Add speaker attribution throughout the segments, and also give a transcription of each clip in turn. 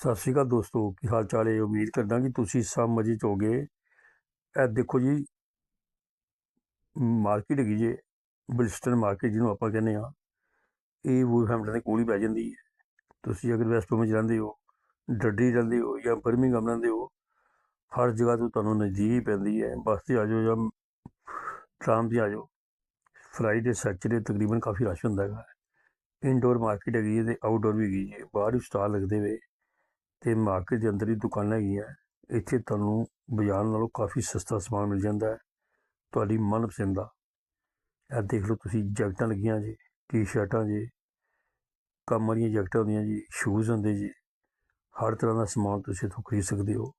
Speaker 1: ਸਤਿ ਸ਼੍ਰੀ ਅਕਾਲ ਦੋਸਤੋ, ਕੀ ਹਾਲ ਚਾਲ ਹੈ? ਉਮੀਦ ਕਰਦਾ ਕਿ ਤੁਸੀਂ ਸਭ ਮਜ਼ੇ ਚ ਹੋਗੇ ਇਹ ਦੇਖੋ ਜੀ, ਮਾਰਕੀਟ ਹੈਗੀ ਜੇ ਬਲਿਸਟਨ ਮਾਰਕੀਟ ਜਿਹਨੂੰ ਆਪਾਂ ਕਹਿੰਦੇ ਆ ਇਹ ਵੂਲਹੈਂਪਟਨ ਦੇ ਕੋਲ ਹੀ ਪੈ ਜਾਂਦੀ ਹੈ। ਤੁਸੀਂ ਅਗਰ ਵੈਸਟ ਵਿੱਚ ਰਹਿੰਦੇ ਹੋ, ਡੱਡੀ ਰਹਿੰਦੇ ਹੋ ਜਾਂ ਬਰਮਿੰਗਮ ਰਹਿੰਦੇ ਹੋ, ਹਰ ਜਗ੍ਹਾ ਤੋਂ ਤੁਹਾਨੂੰ ਨਜ਼ਦੀਕ ਹੀ ਪੈਂਦੀ ਹੈ। ਬੱਸ ਤੇ ਆ ਜਾਓ ਜਾਂ ਟ੍ਰਾਮ ਤੇ ਆ ਜਾਓ, ਫਰਾਈਡੇ ਸੈਚਰਡੇ ਤਕਰੀਬਨ ਕਾਫੀ ਰਸ਼ ਹੁੰਦਾ ਹੈਗਾ। ਇਨਡੋਰ ਮਾਰਕੀਟ ਹੈਗੀ ਹੈ ਤੇ ਆਊਟਡੋਰ ਵੀ ਹੈਗੀ ਹੈ ਬਾਹਰ ਵੀ ਸਟਾਲ ਲੱਗਦੇ ਵੇ। ਤੇ ਮਾਰਕੀਟ ਦੇ ਅੰਦਰ ਹੀ ਦੁਕਾਨਾਂ ਹੈਗੀਆਂ, ਇੱਥੇ ਤੁਹਾਨੂੰ ਬਾਜ਼ਾਰ ਨਾਲੋਂ ਕਾਫੀ ਸਸਤਾ ਸਮਾਨ ਮਿਲ ਜਾਂਦਾ ਹੈ, ਤੁਹਾਡੀ ਮਨਪਸੰਦ ਦਾ। ਇਹ ਦੇਖ ਲਓ ਤੁਸੀਂ ਜੈਕਟਾਂ ਲੱਗੀਆਂ ਜੀ, ਟੀ-ਸ਼ਰਟਾਂ ਜੀ, ਕੰਮ ਵਾਲੀਆਂ ਜੈਕਟਾਂ ਹੁੰਦੀਆਂ ਜੀ, ਸ਼ੂਜ਼ ਹੁੰਦੇ ਜੀ, ਹਰ ਤਰ੍ਹਾਂ ਦਾ ਸਮਾਨ ਤੁਸੀਂ ਇੱਥੋਂ ਖਰੀਦ ਸਕਦੇ ਹੋ।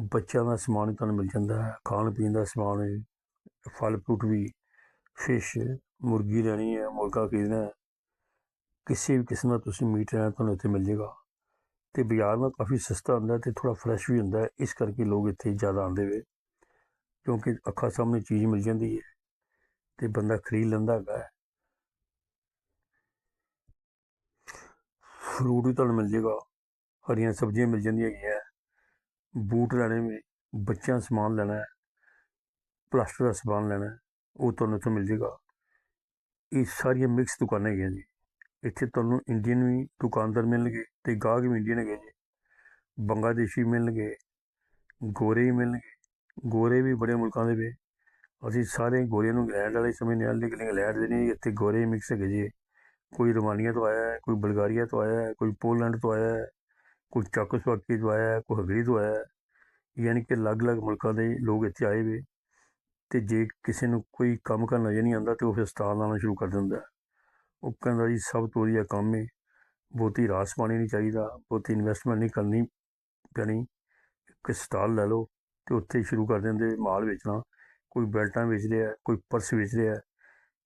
Speaker 1: ਬੱਚਿਆਂ ਦਾ ਸਮਾਨ ਵੀ ਤੁਹਾਨੂੰ ਮਿਲ ਜਾਂਦਾ ਹੈ ਖਾਣ ਪੀਣ ਦਾ ਸਮਾਨ ਫਲ ਫਰੂਟ ਵੀ, ਫਿਸ਼, ਮੁਰਗੀ ਲੈਣੀ ਹੈ, ਮੁਰਗਾ ਖਰੀਦਣਾ ਕਿਸੇ ਵੀ ਕਿਸਮ ਦਾ ਤੁਸੀਂ ਮੀਟ ਲੈਣਾ, ਤੁਹਾਨੂੰ ਇੱਥੇ ਮਿਲ ਜਾਏਗਾ ਤੇ ਬਾਜ਼ਾਰ ਨਾਲ ਕਾਫੀ ਸਸਤਾ ਹੁੰਦਾ ਤੇ ਥੋੜਾ ਫਰੈਸ਼ ਵੀ ਹੁੰਦਾ ਇਸ ਕਰਕੇ ਲੋਕ ਇੱਥੇ ਜ਼ਿਆਦਾ ਆਉਂਦੇ ਵੇ, ਕਿਉਂਕਿ ਅੱਖਾਂ ਸਾਹਮਣੇ ਚੀਜ਼ ਮਿਲ ਜਾਂਦੀ ਹੈ ਤੇ ਬੰਦਾ ਖਰੀਦ ਲੈਂਦਾ ਹੈਗਾ ਫਰੂਟ ਵੀ ਤੁਹਾਨੂੰ ਮਿਲ ਜਾਏਗਾ, ਹਰੀਆਂ ਸਬਜ਼ੀਆਂ ਮਿਲ ਜਾਂਦੀਆਂ ਹੈਗੀਆਂ ਬੂਟ ਲੈਣੇ ਨੇ, ਬੱਚਿਆਂ ਦਾ ਸਮਾਨ ਲੈਣਾ ਹੈ ਪਲਾਸਟਰ ਦਾ ਸਮਾਨ ਲੈਣਾ ਉਹ ਤੁਹਾਨੂੰ ਇੱਥੋਂ ਮਿਲ ਜਾਏਗਾ। ਇਹ ਸਾਰੀਆਂ ਮਿਕਸ ਦੁਕਾਨਾਂ ਹੈਗੀਆਂ ਜੀ। ਇੱਥੇ ਤੁਹਾਨੂੰ ਇੰਡੀਅਨ ਵੀ ਦੁਕਾਨਦਾਰ ਮਿਲਣਗੇ ਤੇ ਗਾਹਕ ਵੀ ਇੰਡੀਅਨ ਹੈਗੇ ਜੀ। ਬੰਗਲਾਦੇਸ਼ੀ ਮਿਲਣਗੇ, ਗੋਰੇ ਵੀ ਮਿਲਣਗੇ। ਗੋਰੇ ਵੀ ਬੜੇ ਮੁਲਕਾਂ ਦੇ ਵੇ ਅਸੀਂ ਸਾਰੇ ਗੋਰਿਆਂ ਨੂੰ ਇੰਗਲੈਂਡ ਵਾਲੇ ਸਮੇਂ ਨਾਲ ਨਿਕਲੇ ਇੰਗਲੈਂਡ ਦੇ ਨਹੀਂ, ਇੱਥੇ ਗੋਰੇ ਮਿਕਸ ਹੈਗੇ ਜੀ। ਕੋਈ ਰੋਮਾਨੀਆ ਤੋਂ ਆਇਆ ਹੈ, ਕੋਈ ਬਲਗਾਰੀਆ ਤੋਂ ਆਇਆ ਹੈ, ਕੋਈ ਪੋਲੈਂਡ ਤੋਂ ਆਇਆ ਹੈ, ਕੋਈ ਚਾਕੋਸਵਾਕੀ ਤੋਂ ਆਇਆ ਹੈ, ਕੋਈ ਹੰਗਰੀ ਤੋਂ ਆਇਆ ਹੈ। ਯਾਨੀ ਕਿ ਅਲੱਗ-ਅਲੱਗ ਮੁਲਕਾਂ ਦੇ ਲੋਕ ਇੱਥੇ ਆਏ ਵੇ ਤੇ ਜੇ ਕਿਸੇ ਨੂੰ ਕੋਈ ਕੰਮ ਕਰਨਾ ਨਜ਼ਰ ਨਹੀਂ ਆਉਂਦਾ ਤੇ ਉਹ ਫਿਰ ਸਟਾਲ ਲਾਉਣਾ ਸ਼ੁਰੂ ਕਰ ਦਿੰਦਾ ਉਹ ਕਹਿੰਦਾ ਜੀ, ਸਭ ਤੋਂ ਵਧੀਆ ਕੰਮ ਹੈ ਬਹੁਤੀ ਰਾਸ ਪਾਣੀ ਨਹੀਂ ਚਾਹੀਦਾ, ਬਹੁਤੀ ਇਨਵੈਸਟਮੈਂਟ ਨਹੀਂ ਕਰਨੀ ਪੈਣੀ। ਇੱਕ ਸਟਾਲ ਲੈ ਲਓ ਤੇ ਉੱਥੇ ਸ਼ੁਰੂ ਕਰ ਦਿੰਦੇ, ਮਾਲ ਵੇਚਣਾ। ਕੋਈ ਬੈਲਟਾਂ ਵੇਚ ਰਿਹਾ, ਕੋਈ ਪਰਸ ਵੇਚ ਰਿਹਾ।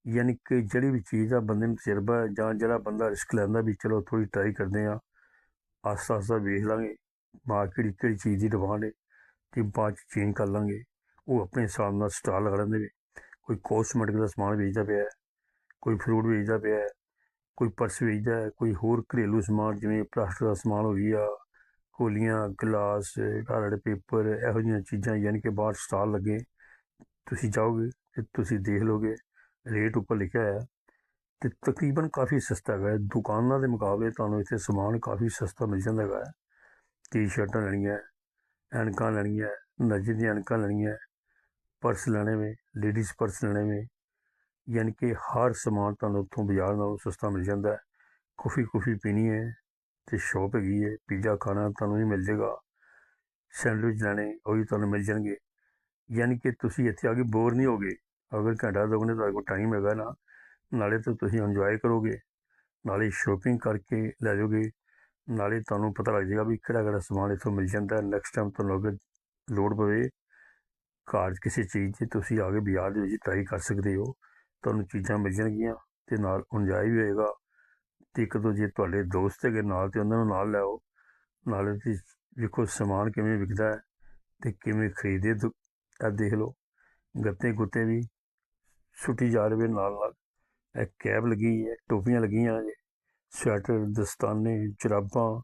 Speaker 1: ਯਾਨੀ ਕਿ ਜਿਹੜੀ ਵੀ ਚੀਜ਼ ਆ ਬੰਦੇ ਨੂੰ ਤਜਰਬਾ ਹੈ ਜਾਂ ਜਿਹੜਾ ਬੰਦਾ ਰਿਸਕ ਲੈਂਦਾ ਵੀ ਚਲੋ ਥੋੜੀ ਟਰਾਈ ਕਰਦੇ ਆ ਆਸਤਾ ਆਸਤਾ ਵੇਖ ਲਾਂਗੇ ਮਾਰਕੀਟ ਕਿਹੜੀ ਚੀਜ਼ ਦੀ ਡਿਮਾਂਡ ਹੈ ਤੇ ਬਾਅਦ ਚ ਚੇਂਜ ਕਰ ਲਾਂਗੇ। ਉਹ ਆਪਣੇ ਹਿਸਾਬ ਨਾਲ ਸਟਾਲ ਲਗਾ ਲੈਂਦੇ ਕੋਈ ਕੋਸਮੈਟਿਕ ਦਾ ਸਮਾਨ ਵੇਚਦਾ ਪਿਆ, ਕੋਈ ਫਰੂਟ ਵੇਚਦਾ ਪਿਆ ਕੋਈ ਪਰਸ ਵੇਚਦਾ ਹੈ, ਕੋਈ ਹੋਰ ਘਰੇਲੂ ਸਮਾਨ, ਜਿਵੇਂ ਪਲਾਸਟਰ ਦਾ ਸਮਾਨ ਹੋ ਗਿਆ, ਕੋਲੀਆਂ, ਗਲਾਸ ਟਾਇਲਟ ਪੇਪਰ, ਇਹੋ ਜਿਹੀਆਂ ਚੀਜ਼ਾਂ ਯਾਨੀ ਕਿ ਬਾਹਰ ਸਟਾਲ ਲੱਗੇ, ਤੁਸੀਂ ਜਾਓਗੇ ਤੇ ਤੁਸੀਂ ਦੇਖ ਲੋਗੇ ਰੇਟ ਉੱਪਰ ਲਿਖਿਆ ਹੈ ਤੇ ਤਕਰੀਬਨ ਕਾਫੀ ਸਸਤਾ ਹੈਗਾ ਹੈ। ਦੁਕਾਨਾਂ ਦੇ ਮੁਕਾਬਲੇ ਤੁਹਾਨੂੰ ਇੱਥੇ ਸਮਾਨ ਕਾਫੀ ਸਸਤਾ ਮਿਲ ਜਾਂਦਾ ਹੈਗਾ ਹੈ। ਟੀ-ਸ਼ਰਟਾਂ ਲੈਣੀਆਂ ਐਨਕਾਂ ਲੈਣੀਆਂ ਨਜ਼ਰ ਦੀਆਂ ਐਨਕਾਂ ਲੈਣੀਆਂ ਪਰਸ ਲੈਣੇ ਵੇ ਲੇਡੀਜ਼ ਪਰਸ ਲੈਣੇ ਵੇ ਯਾਨੀ ਕਿ ਹਰ ਸਮਾਨ ਤੁਹਾਨੂੰ ਉੱਥੋਂ ਬਾਜ਼ਾਰ ਨਾਲੋਂ ਸਸਤਾ ਮਿਲ ਜਾਂਦਾ ਹੈ। ਕੌਫੀ ਕੌਫੀ ਪੀਣੀ ਹੈ ਤੇ ਸ਼ੌਪ ਹੈਗੀ ਹੈ ਪੀਜ਼ਾ ਖਾਣਾ ਤੁਹਾਨੂੰ ਵੀ ਮਿਲ ਜਾਏਗਾ। ਸੈਂਡਵਿਚ ਲੈਣੇ, ਉਹ ਵੀ ਤੁਹਾਨੂੰ ਮਿਲ ਜਾਣਗੇ। ਯਾਨੀ ਕਿ ਤੁਸੀਂ ਇੱਥੇ ਆ ਕੇ ਬੋਰ ਨਹੀਂ ਹੋਗੇ। ਅਗਰ ਘੰਟਾ ਦੋ ਘੰਟੇ ਤੁਹਾਡੇ ਕੋਲ ਟਾਈਮ ਹੈਗਾ ਨਾ, ਨਾਲੇ ਤਾਂ ਤੁਸੀਂ ਇੰਜੋਏ ਕਰੋਗੇ। ਨਾਲੇ ਸ਼ੋਪਿੰਗ ਕਰਕੇ ਲੈ ਜਾਓਗੇ। ਨਾਲੇ ਤੁਹਾਨੂੰ ਪਤਾ ਲੱਗ ਜਾਏਗਾ ਵੀ ਕਿਹੜਾ ਕਿਹੜਾ ਸਮਾਨ ਇੱਥੋਂ ਮਿਲ ਜਾਂਦਾ ਨੈਕਸਟ ਟਾਈਮ ਤੁਹਾਨੂੰ ਅਗਰ ਲੋੜ ਪਵੇ, ਘਰ 'ਚ ਕਿਸੇ ਚੀਜ਼ 'ਚ ਤੁਸੀਂ ਆ ਕੇ ਬਾਜ਼ਾਰ ਦੇ ਵਿੱਚ ਟਰਾਈ ਕਰ ਸਕਦੇ ਹੋ। ਤੁਹਾਨੂੰ ਚੀਜ਼ਾਂ ਮਿਲ ਜਾਣਗੀਆਂ ਤੇ ਨਾਲ ਇੰਜੋਏ ਵੀ ਹੋਏਗਾ ਤੇ ਇੱਕ ਦੋ ਜੇ ਤੁਹਾਡੇ ਦੋਸਤ ਹੈਗੇ ਨਾਲ ਤੇ ਉਹਨਾਂ ਨੂੰ ਨਾਲ ਲਿਆਓ ਨਾਲੇ ਤੁਸੀਂ ਵੇਖੋ ਸਮਾਨ ਕਿਵੇਂ ਵਿਕਦਾ ਹੈ ਤੇ ਕਿਵੇਂ ਖਰੀਦੇ ਦੁ- ਦੇਖ ਲਓ, ਗੱਤੇ ਗੁੱਤੇ ਵੀ ਸੁੱਟੀ ਜਾ ਰਹੇ ਨਾਲ ਨਾਲ, ਇਹ ਕੈਬ ਲੱਗੀ ਹੈ, ਟੋਪੀਆਂ ਲੱਗੀਆਂ ਜੇ ਸਵੈਟਰ, ਦਸਤਾਨੇ, ਜਰਾਬਾਂ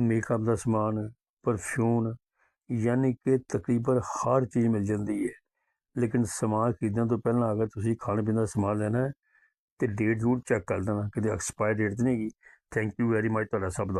Speaker 1: ਮੇਕਅਪ ਦਾ ਸਮਾਨ ਪਰਫਿਊਮ ਯਾਨੀ ਕਿ ਤਕਰੀਬਨ ਹਰ ਚੀਜ਼ ਮਿਲ ਜਾਂਦੀ ਹੈ। ਲੇਕਿਨ ਸਮਾਨ ਖਰੀਦਣ ਤੋਂ ਪਹਿਲਾਂ ਅਗਰ ਤੁਸੀਂ ਖਾਣ ਪੀਣ ਦਾ ਸਮਾਨ ਲੈਣਾ ਹੈ, ਤੇ ਡੇਟ ਜ਼ਰੂਰ ਚੈੱਕ ਕਰ ਲੈਣਾ, ਕਿਤੇ ਐਕਸਪਾਇਰ ਡੇਟ ਤਾਂ ਨਹੀਂ ਹੈਗੀ। ਥੈਂਕ ਯੂ ਵੈਰੀ ਮਚ ਤੁਹਾਡਾ ਸਭ ਦਾ।